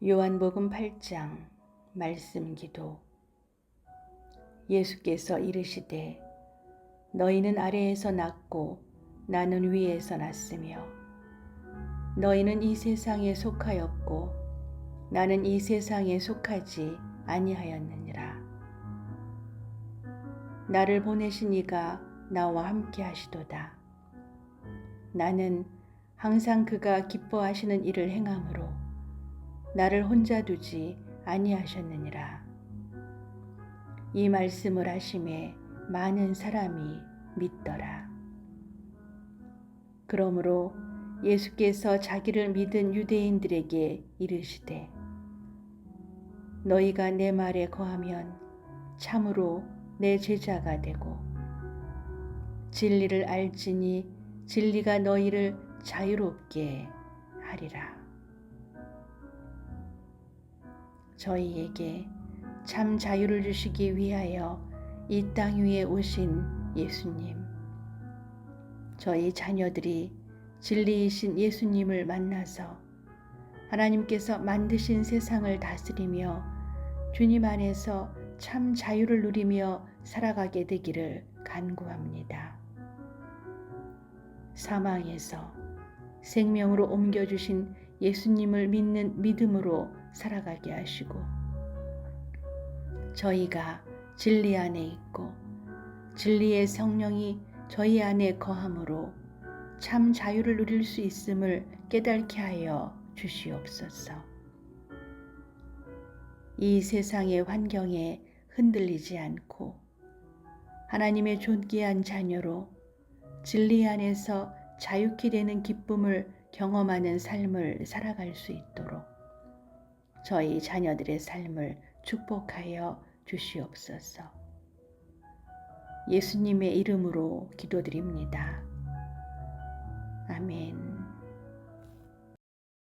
요한복음 8장 말씀 기도. 예수께서 이르시되 너희는 아래에서 났고 나는 위에서 났으며 너희는 이 세상에 속하였고 나는 이 세상에 속하지 아니하였느니라. 나를 보내신 이가 나와 함께 하시도다. 나는 항상 그가 기뻐하시는 일을 행함으로 나를 혼자 두지 아니하셨느니라. 이 말씀을 하심에 많은 사람이 믿더라. 그러므로 예수께서 자기를 믿은 유대인들에게 이르시되 너희가 내 말에 거하면 참으로 내 제자가 되고 진리를 알지니 진리가 너희를 자유롭게 하리라. 저희에게 참 자유를 주시기 위하여 이 땅 위에 오신 예수님. 저희 자녀들이 진리이신 예수님을 만나서 하나님께서 만드신 세상을 다스리며 주님 안에서 참 자유를 누리며 살아가게 되기를 간구합니다. 사망에서 생명으로 옮겨주신 예수님을 믿는 믿음으로 살아가게 하시고 저희가 진리 안에 있고 진리의 성령이 저희 안에 거함으로 참 자유를 누릴 수 있음을 깨닫게 하여 주시옵소서. 이 세상의 환경에 흔들리지 않고 하나님의 존귀한 자녀로 진리 안에서 자유케 되는 기쁨을 경험하는 삶을 살아갈 수 있도록 저희 자녀들의 삶을 축복하여 주시옵소서. 예수님의 이름으로 기도드립니다. 아멘.